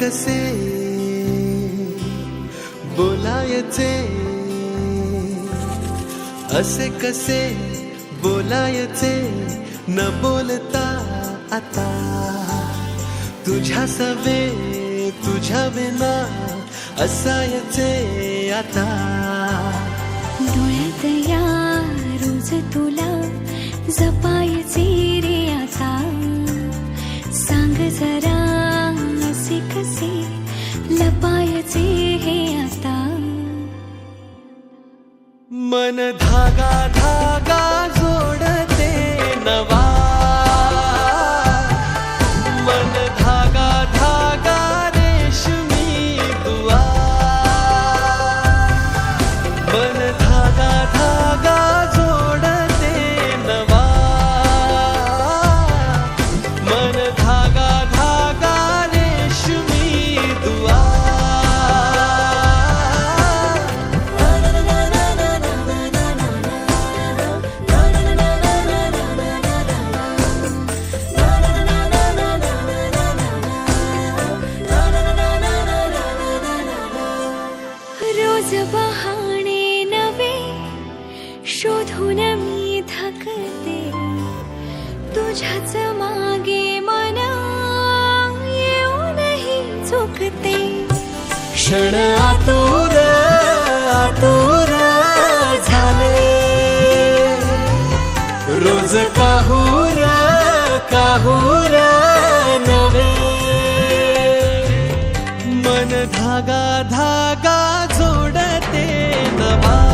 कसे? बोलायचे. असे कसे बोलायचे? न बोलता आता. तुझ्या सवे, तुझ्या विना असायचे आता. डोळ्यात या बहाणे नवे शोधून मी थकते. तुझ्याच मागे मन येऊनही चुकते क्षण आतुर आतुर झाले. रोज काहूर काहूर नवे. मन धागा धागा Mama.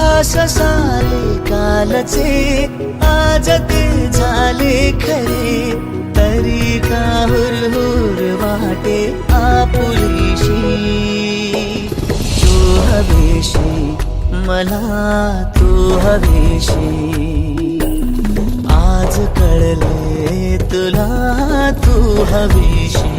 भास सारे कालचे आज ते झाले खरे. तरी का हुरहुर वाटे आपुलीशी. तू हवेशी मला तू हवेशी. आज कळले तुला तू हवेशी.